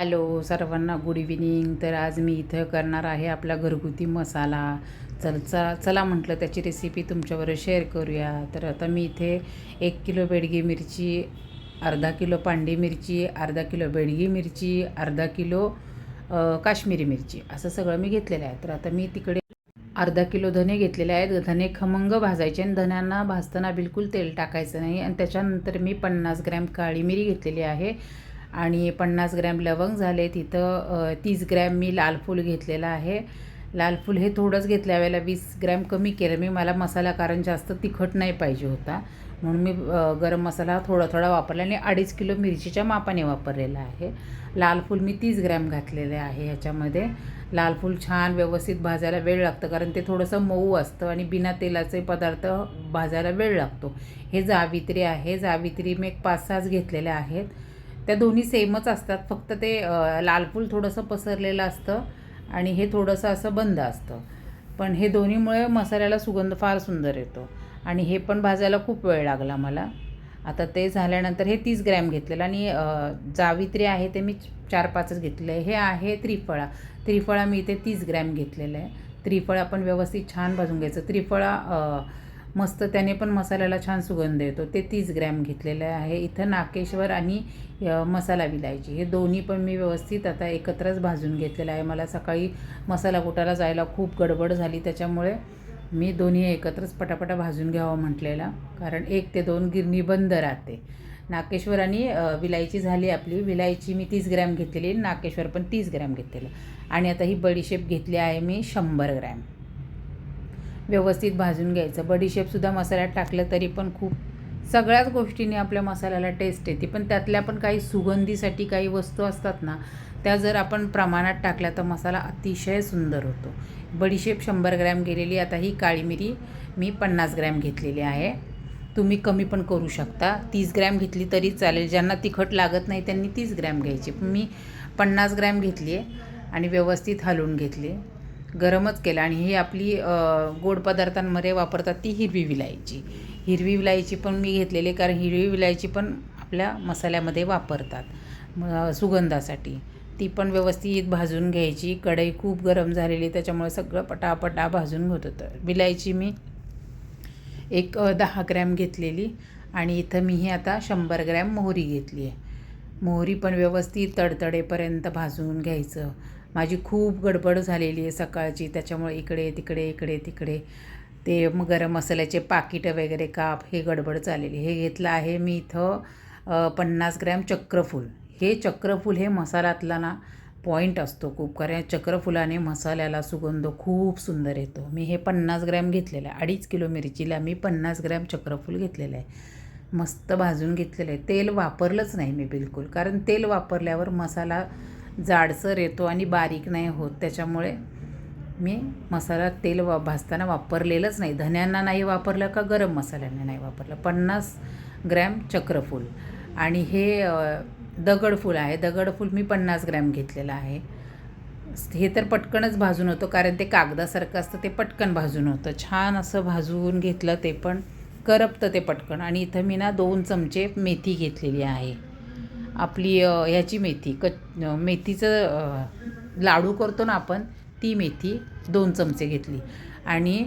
Hello सर्वांना good evening तर आज मी इथं करणार आहे आपला घरगुती मसाला. चल चला चला म्हटलं त्याची रेसिपी तुमच्याबरोबर शेअर करूया. तर आता मी इथे एक किलो बेडगी मिरची अर्धा किलो पांडी मिरची अर्धा किलो बेडगी मिरची अर्धा किलो काश्मीरी मिरची. असं सगळं मी घेतलेलं आहे. तर आता मी तिकडे अर्धा किलो धने घेतलेले आहेत. धने खमंग भाजायचे आणि धन्यांना भाजताना बिलकुल तेल टाकायचं नाही. आणि त्याच्यानंतर मी पन्नास ग्रॅम काळी मिरी घेतलेली आहे. आणि पन्नास ग्रॅम लवंग झाले तिथं तीस ग्रॅम मी लाल फूल घेतलेलं आहे. लाल फूल हे थोडंच घेतल्या वेळेला वीस ग्रॅम कमी केलं. मी मला मसाला कारण जास्त तिखट नाही पाहिजे होता. म्हणून मी गरम मसाला थोडा थोडा वापरला आणि अडीच किलो मिरचीच्या मापाने वापरलेला आहे. लाल फूल मी तीस ग्रॅम घातलेले आहे ह्याच्यामध्ये. लाल फूल छान व्यवस्थित भाजायला वेळ लागतं कारण ते थोडंसं मऊ असतं आणि बिना तेलाचे पदार्थ भाजायला वेळ लागतो. हे जावित्री आहे. जावित्री मी एक पाच सहाच घेतलेल्या आहेत. त्या दोन्ही सेमच असतात. फक्त ते लाल फूल थोडंसं पसरलेलं असतं आणि हे थोडंसं असं बंद असतं. पण हे दोन्हीमुळे मसाल्याला सुगंध फार सुंदर येतो. आणि हे पण भाजायला खूप वेळ लागला मला. आता ते झाल्यानंतर हे तीस ग्रॅम घेतलेलं आणि जावित्री आहे ते मी चार पाचच घेतलेलं आहे. हे आहे त्रिफळा. त्रिफळा मी इथे तीस ग्रॅम घेतलेलं आहे. त्रिफळा पण व्यवस्थित छान भाजून घ्यायचं. त्रिफळा मस्त त्याने पण मसाल्याला छान सुगंध येतो. ते तीस ग्रॅम घेतलेलं आहे. इथं नाकेश्वर आणि मसाला विलायची. हे दोन्ही पण मी व्यवस्थित आता एकत्रच भाजून घेतलेलं आहे. मला सकाळी मसाला कुटायला जायला खूप गडबड झाली. त्याच्यामुळे मी दोन्ही एकत्रच पटापटा भाजून घ्यावं म्हटलेलं. कारण एक ते दोन गिरणी बंद राहते. नाकेश्वर आणि विलायची झाली आपली. विलायची मी तीस ग्रॅम घेतलेली नाकेश्वर पण तीस ग्रॅम घेतलेलं. आणि आता ही बडीशेप घेतली आहे मी शंभर ग्रॅम. व्यवस्थित भाजून घ्यायचं. बडीशेपसुद्धा मसाल्यात टाकलं तरी पण खूप सगळ्याच गोष्टींनी आपल्या मसाल्याला टेस्ट येते. पण त्यातल्या पण काही सुगंधीसाठी काही वस्तू असतात ना त्या जर आपण प्रमाणात टाकल्या तर मसाला अतिशय सुंदर होतो. बडीशेप शंभर ग्रॅम गेलेली. आता ही काळी मिरी मी पन्नास ग्रॅम घेतलेली आहे. तुम्ही कमी पण करू शकता. तीस ग्रॅम घेतली तरी चालेल. ज्यांना तिखट लागत नाही त्यांनी तीस ग्रॅम घ्यायची. मी पन्नास ग्रॅम घेतली आहे आणि व्यवस्थित हलवून घेतली गरमच केलं आणि ही आपली गोड पदार्थांमध्ये वापरतात ती हिरवी विलायची. हिरवी विलायची पण मी घेतलेली कारण हिरवी विलायची पण आपल्या मसाल्यामध्ये वापरतात सुगंधासाठी. ती पण व्यवस्थित भाजून घ्यायची. कढई खूप गरम झालेली त्याच्यामुळे सगळं पटापटा भाजून होत होतं. विलायची मी एक दहा ग्रॅम घेतलेली आणि इथं मी ही आता शंभर ग्रॅम मोहरी घेतली आहे. मोहरी पण व्यवस्थित तडतडेपर्यंत भाजून घ्यायचं. माझी खूप गडबड झालेली आहे सकाळची. त्याच्यामुळे इकडे तिकडे इकडे तिकडे. ते मग गरम मसाल्याचे पाकिटं वगैरे काप हे गडबड चाललेली हे घेतलं आहे मी इथं पन्नास ग्रॅम चक्रफूल. हे चक्रफूल हे मसाल्यातला ना पॉईंट असतो खूप. कारण चक्रफुलाने मसाल्याला सुगंध खूप सुंदर येतो. मी हे पन्नास ग्रॅम घेतलेलं आहे. अडीच किलो मिरचीला मी पन्नास ग्रॅम चक्रफूल घेतलेलं आहे. मस्त भाजून घेतलेलं आहे. तेल वापरलंच नाही मी बिलकुल. कारण तेल वापरल्यावर मसाला जाडसर येतो आणि बारीक नाही होत. त्याच्यामुळे मी मसाला तेल वा भाजताना वापरलेलंच नाही. धन्यांना नाही वापरलं का गरम मसाल्यांना नाही वापरलं. पन्नास ग्रॅम चक्रफूल. आणि हे दगडफूल आहे. दगडफूल मी पन्नास ग्रॅम घेतलेलं आहे. हे तर पटकनच भाजून होतं कारण ते कागदासारखं असतं ते पटकन भाजून होतं. छान असं भाजून घेतलं ते पण करपतं ते पटकन. आणि इथं मी ना दोन चमचे मेथी घेतलेली आहे. आपली ह्याची मेथी. क मेथीचं लाडू करतो ना आपण ती मेथी दोन चमचे घेतली. आणि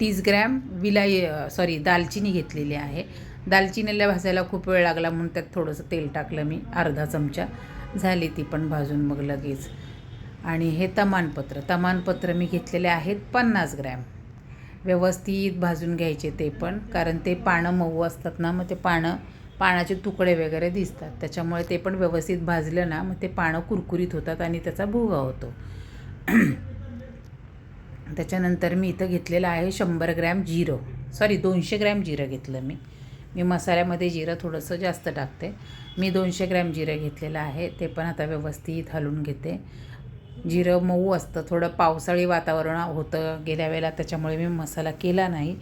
तीस ग्रॅम विलाई सॉरी दालचिनी घेतलेली आहे. दालचिनीला भाजायला खूप वेळ लागला म्हणून त्यात थोडंसं तेल टाकलं मी अर्धा चमचा. झाली ती पण भाजून मग लगेच. आणि हे तमानपत्र. तमानपत्र मी घेतलेले आहेत पन्नास ग्रॅम. व्यवस्थित भाजून घ्यायचे ते पण कारण ते पानं मऊ असतात ना मग ते पानं पानाचे तुकडे वगैरे दिसतात. त्याच्यामुळे ते पण व्यवस्थित भाजलं ना मग ते पानं कुरकुरीत होतात आणि त्याचा भुगा होतो. त्याच्यानंतर मी इथं घेतलेलं आहे शंभर ग्रॅम जिरं. सॉरी दोनशे ग्रॅम जिरं घेतलं मी. मी मसाल्यामध्ये जिरं थोडंसं जास्त टाकते. मी दोनशे ग्रॅम जिरं घेतलेलं आहे. ते पण आता व्यवस्थित हलवून घेते. जिरं मऊ असतं. थोडं पावसाळी वातावरण होतं गेल्या वेळेला त्याच्यामुळे मी मसाला केला नाही.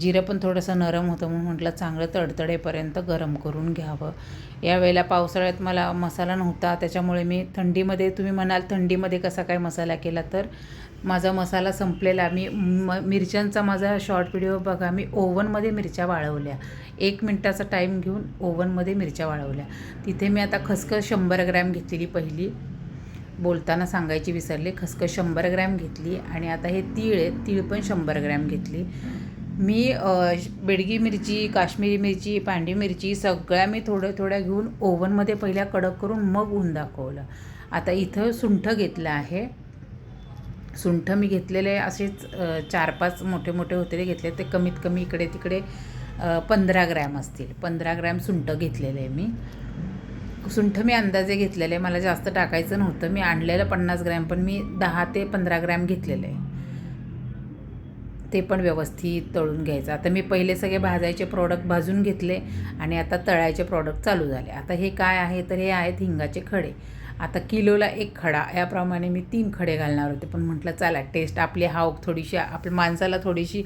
जिरं पण थोडंसं नरम होतं म्हणून म्हटलं चांगलं तडतडेपर्यंत गरम करून घ्यावं. यावेळेला पावसाळ्यात मला मसाला नव्हता त्याच्यामुळे मी थंडीमध्ये तुम्ही म्हणाल थंडीमध्ये कसा काय मसाला केला तर माझा मसाला संपलेला. मी म मिरच्यांचा माझा शॉर्ट व्हिडिओ बघा मी ओव्हनमध्ये मिरच्या वाळवल्या. एक मिनटाचा टाईम घेऊन ओव्हनमध्ये मिरच्या वाळवल्या. तिथे मी आता खसखस शंभर ग्रॅम घेतलेली पहिली. बोलताना सांगायची विसरले खसखस शंभर ग्रॅम घेतली आणि आता हे तीळ आहे तीळ पण शंभर ग्रॅम घेतली. मी बेडगी मिरची काश्मीरी मिरची पांढरी मिरची सगळ्या मी थोड्या थोड्या घेऊन ओव्हनमध्ये पहिल्या कडक करून मग ऊन दाखवलं. आता इथं सुंठ घेतलं आहे. सुंठ मी घेतलेले असेच चार पाच मोठे मोठे होते ते घेतले. ते कमीत कमी इकडे तिकडे पंधरा ग्रॅम असतील. पंधरा ग्रॅम सुंठ घेतलेले आहे मी. सुंठ मी अंदाजे घेतलेले. मला जास्त टाकायचं नव्हतं. मी आणलेलं पन्नास ग्रॅम पण मी दहा ते पंधरा ग्रॅम घेतलेलं. आहे ते पण व्यवस्थित तळून घ्यायचं. आता मी पहिले सगळे भाजायचे प्रॉडक्ट भाजून घेतले आणि आता तळायचे प्रॉडक्ट चालू झाले. आता हे काय आहे? तर हे आहेत हिंगाचे खडे. आता किलोला एक खडा. याप्रमाणे मी तीन खडे घालणार होते. पण म्हटलं चला टेस्ट आपली हाव थोडीशी आपल्या माणसाला थोडीशी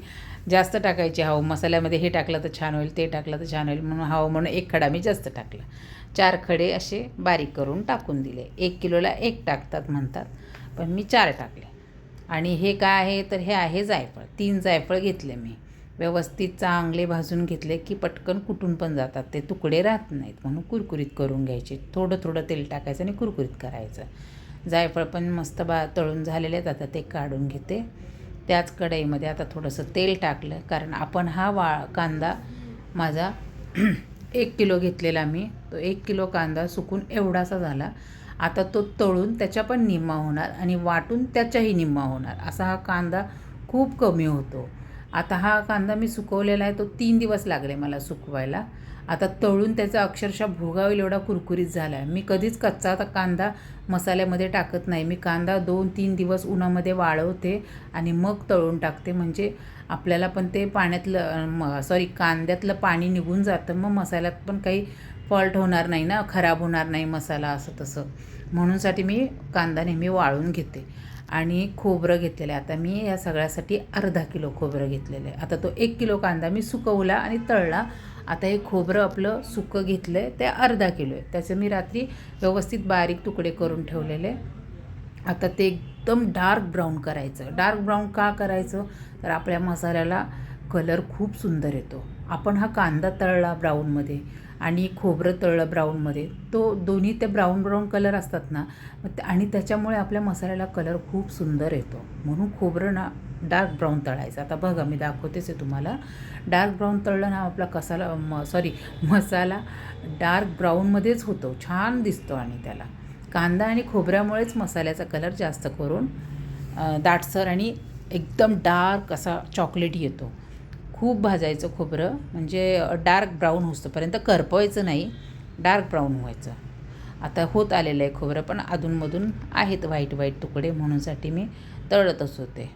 जास्त टाकायची हाव मसाल्यामध्ये हे टाकलं तर छान होईल ते टाकलं तर छान होईल. म्हणून हाव म्हणून एक खडा मी जास्त टाकला. चार खडे असे बारीक करून टाकून दिले. एक किलोला एक टाकतात म्हणतात. पण मी चार टाकले. आणि हे काय आहे? तर हे आहे जायफळ. तीन जायफळ घेतले मी. व्यवस्थित चांगले भाजून घेतले की पटकन कुटून पण जातात. ते तुकडे राहत नाहीत म्हणून कुरकुरीत करून घ्यायचे. थोडं थोडं तेल टाकायचं आणि कुरकुरीत करायचं. जायफळ पण मस्त बा तळून झालेले आहेत. आता ते काढून घेते. त्याच कढईमध्ये आता थोडंसं तेल टाकलं. कारण आपण हा वा कांदा माझा एक किलो घेतलेला मी. तो एक किलो कांदा सुकून एवढासा झाला. आता तो तळून त्याच्या पण निम्मा होणार आणि वाटून त्याच्याही निम्मा होणार. असा हा कांदा खूप कमी होतो. आता हा कांदा मी सुकवलेला आहे तो तीन दिवस लागले मला सुकवायला. आता तळून त्याचा अक्षरशः भोगावेल एवढा कुरकुरीत झाला आहे मी कधीच कच्चा आता कांदा मसाल्यामध्ये टाकत नाही. मी कांदा दोन तीन दिवस उन्हामध्ये वाळवते आणि मग तळून टाकते. म्हणजे आपल्याला पण ते पाण्यातलं सॉरी कांद्यातलं पाणी निघून जातं. मग मसाल्यात पण काही फॉल्ट होणार नाही ना खराब होणार नाही मसाला असं तसं. म्हणूनसाठी मी कांदा नेहमी वाळून घेते. आणि खोबरं घेतलेलं आहे. आता मी या सगळ्यासाठी अर्धा किलो खोबरं घेतलेलं आहे. आता तो एक किलो कांदा मी सुकवला आणि तळला. आता हे खोबरं आपलं सुकं घेतलं आहे ते अर्धा किलो आहे. त्याचं मी रात्री व्यवस्थित बारीक तुकडे करून ठेवलेले. आता ते एकदम डार्क ब्राऊन करायचं. डार्क ब्राऊन का करायचं? तर आपल्या मसाल्याला कलर खूप सुंदर येतो. आपण हा कांदा तळला ब्राऊनमध्ये. आणि खोबरं तळलं ब्राऊनमध्ये तो दोन्ही ते ब्राऊन ब्राऊन कलर असतात ना मग आणि त्याच्यामुळे आपल्या मसाल्याला कलर खूप सुंदर येतो. म्हणून खोबरं ना डार्क ब्राऊन तळायचं. आता बघा मी दाखवतेच आहे तुम्हाला. डार्क ब्राऊन तळलं ना आपला कसाला म सॉरी मसाला डार्क ब्राऊनमध्येच होतो. छान दिसतो आणि त्याला. कांदा आणि खोबऱ्यामुळेच मसाल्याचा कलर जास्त करून दाटसर आणि एकदम डार्क असा चॉकलेटी येतो. खूप भाजायचं खोबरं म्हणजे डार्क ब्राऊन होतोपर्यंत करपवायचं नाही डार्क ब्राऊन व्हायचं. आता होत आलेलं आहे खोबरं पण अधूनमधून आहेत व्हाईट व्हाईट तुकडे म्हणूनसाठी मी तळतच होते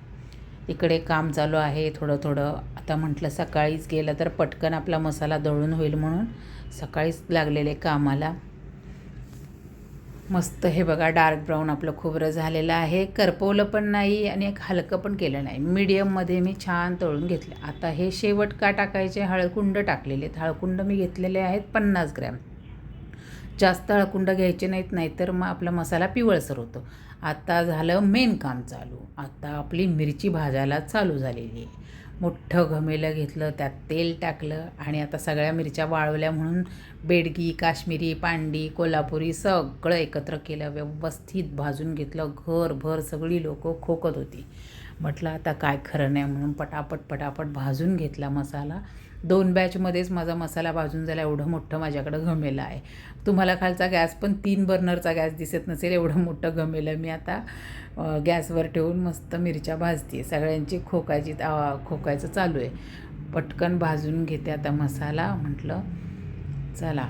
इकडे काम चालू आहे थोडं थोडं. आता म्हटलं सकाळीच गेलं तर पटकन आपला मसाला दळून होईल म्हणून. सकाळीच लागलेले कामाला मस्त हे बघा डार्क ब्राऊन आपलं खोबरं झालेलं आहे. करपवलं पण नाही आणि एक हलकं पण केलं नाही. मीडियममध्ये मी छान तळून घेतलं. आता हे शेवट का टाकायचे? हळकुंड टाकलेले आहेत. हळकुंड मी घेतलेले आहेत पन्नास ग्रॅम. जास्त हळकुंड घ्यायचे नाहीत नाहीतर मग आपला मसाला पिवळसर होतो. आता झालं मेन काम चालू. आता आपली मिरची भाजायला चालू झालेली आहे. मोठं घमेलं घेतलं त्यात तेल टाकलं आणि आता सगळ्या मिरच्या वाळवल्या म्हणून बेडगी काश्मीरी पांडी कोल्हापुरी सगळं एकत्र केलं व्यवस्थित भाजून घेतलं घरभर सगळी लोकं खोकत होती. म्हटलं आता काय खरं नाही म्हणून पटापट पटापट भाजून घेतला मसाला. दोन बॅचमध्येच माझा मसाला भाजून झाला एवढं मोठं माझ्याकडं घमेलं आहे. तुम्हाला खालचा गॅस पण तीन बर्नरचा गॅस दिसत नसेल एवढं मोठं घमेलं. मी आता गॅसवर ठेवून मस्त मिरच्या भाजते सगळ्यांची खोकायची खोकायचं चालू आहे. पटकन भाजून घेते आता मसाला. म्हटलं चला.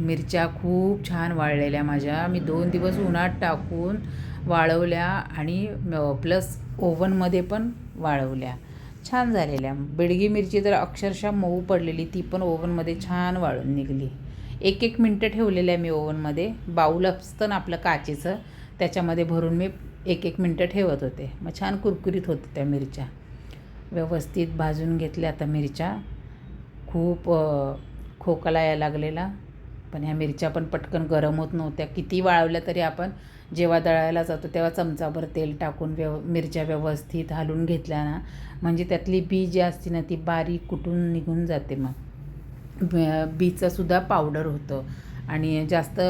मिरच्या खूप छान वाळलेल्या माझ्या. मी दोन दिवस उन्हात टाकून वाळवल्या आणि प्लस ओव्हनमध्ये पण वाळवल्या. छान झालेल्या. बेडगी मिरची तर अक्षरशः मऊ पडलेली ती पण ओव्हनमध्ये छान वाळून निघली. एक एक मिनटं ठेवलेल्या मी ओव्हनमध्ये. बाऊल असतं ना आपलं काचेचं त्याच्यामध्ये भरून मी एक एक मिनटं ठेवत होते. मग छान कुरकुरीत होतं त्या मिरच्या. व्यवस्थित भाजून घेतल्या आता मिरच्या. खूप खोकला यायला लागलेला. पण ह्या मिरच्या पण पटकन गरम होत नव्हत्या. किती वाळवल्या तरी आपण जेव्हा दळायला जातो तेव्हा चमचाभर तेल टाकून व्यव मिरच्या व्यवस्थित हालून घेतल्या ना म्हणजे त्यातली बी जी असते ना ती बारीक कुटून निघून जाते मग. बीचंसुद्धा बीचं सुद्धा पावडर होतं. आणि जास्त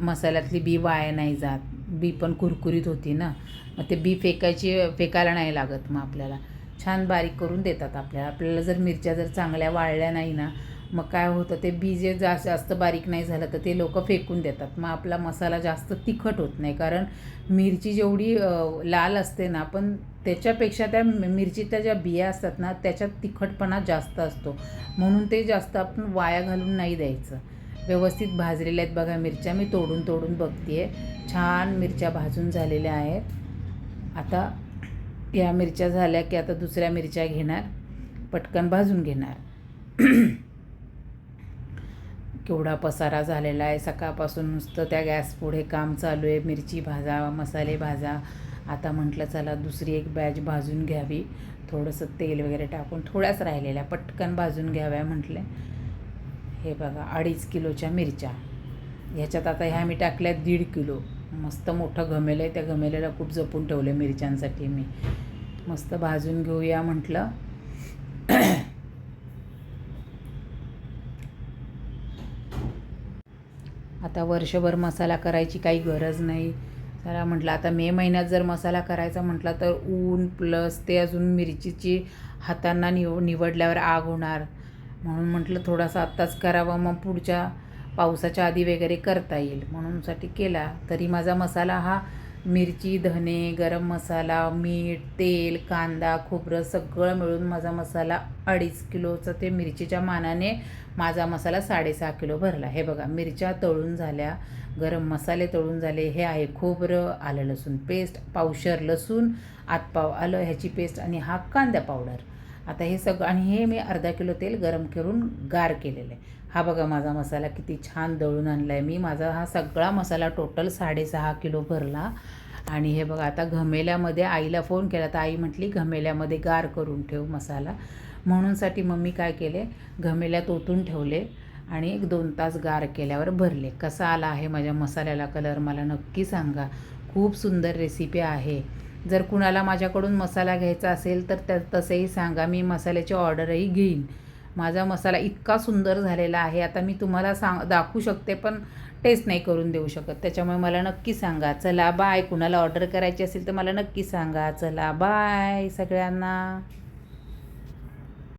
मसाल्यातली बी वाया नाही जात. बी पण कुरकुरीत होती ना. मग ते बी फेकायची फेकायला नाही लागत मग आपल्याला. छान बारीक करून देतात आपल्याला. आपल्याला जर मिरच्या जर चांगल्या वाळल्या नाही ना मग काय होतं ते बी जे जास्त जास्त बारीक नाही झालं तर ते लोक फेकून देतात. मग आपला मसाला जास्त तिखट होत नाही. कारण मिरची जेवढी लाल असते ना पण त्याच्यापेक्षा त्या मिरचीच्या ज्या बिया असतात ना त्याच्यात तिखटपणा जास्त असतो. म्हणून ते जास्त आपण वाया घालून नाही द्यायचं. व्यवस्थित भाजलेल्या आहेत बघा मिरच्या. मी तोडून तोडून बघते छान मिरच्या भाजून झालेल्या आहेत. आता या मिरच्या झाल्या की आता दुसऱ्या मिरच्या घेणार. पटकन भाजून घेणार. केवढा पसारा झालेला आहे. सकाळपासून नुसतं त्या गॅस पुढे काम चालू आहे. मिरची भाजा मसाले भाजा. आता म्हटलं चला दुसरी एक बॅच भाजून घ्यावी. थोडंसं तेल वगैरे टाकून थोड्याच राहिलेल्या. पटकन भाजून घ्याव्या म्हटले. हे बघा अडीच किलोच्या मिरच्या. ह्याच्यात आता ह्या मी टाकल्या दीड किलो. मस्त मोठं घमेलं आहे. त्या घमेल्याला खूप जपून ठेवलं मिरच्यांसाठी मी. मस्त भाजून घेऊया म्हटलं. आता वर्षभर मसाला करायची काही गरज नाही. त्याला म्हटलं आता मे महिन्यात जर मसाला करायचा म्हटला तर ऊन प्लस ते अजून मिरचीची हातांना निव निवडल्यावर आग होणार. म्हणून म्हटलं थोडासा आत्ताच करावा मग पुढच्या पावसाच्या आधी वगैरे करता येईल. म्हणूनसाठी केला. तरी माझा मसाला हा मिरची धने गरम मसाला मीठ तेल कांदा खोबरं सगळं मिळून माझा मसाला अडीच किलोचं ते मिरचीच्या मानाने माझा मसाला साडेसहा किलो भरला. हे बघा मिरच्या तळून झाल्या गरम मसाले तळून झाले हे आहे खोबरं आलं लसूण पेस्ट पावशर लसूण आतपाव आलं ह्याची पेस्ट आणि हा कांदा पावडर आता हे सगळं आणि हे मी अर्धा किलो तेल गरम करून गार केलेलं आहे. हा बघा माझा मसाला किती छान दळून आणला आहे मी. माझा हा सगळा मसाला टोटल साडेसहा किलो भरला. आणि हे बघा आता घमेल्यामध्ये आईला फोन केला. तर आई म्हटली घमेल्यामध्ये गार करून ठेव मसाला. म्हणूनसाठी मम्मी काय केले घमेल्यात ओतून ठेवले आणि एक दोन तास गार केल्यावर भरले. कसा आला आहे माझ्या मसाल्याला कलर मला नक्की सांगा. खूप सुंदर रेसिपी आहे. जर कुणाला माझ्याकडून मसाला घ्यायचा असेल तर त्या तसेही सांगा मी मसाल्याची ऑर्डरही घेईन. माझा मसाला इतका सुंदर झालेला आहे आता मी तुम्हाला सांग दाखवू शकते पण टेस्ट नाही करून देऊ शकत. त्याच्यामुळे मला नक्की सांगा चला बाय कुणाला ऑर्डर करायची असेल तर मला नक्की सांगा चला बाय सगळ्यांना.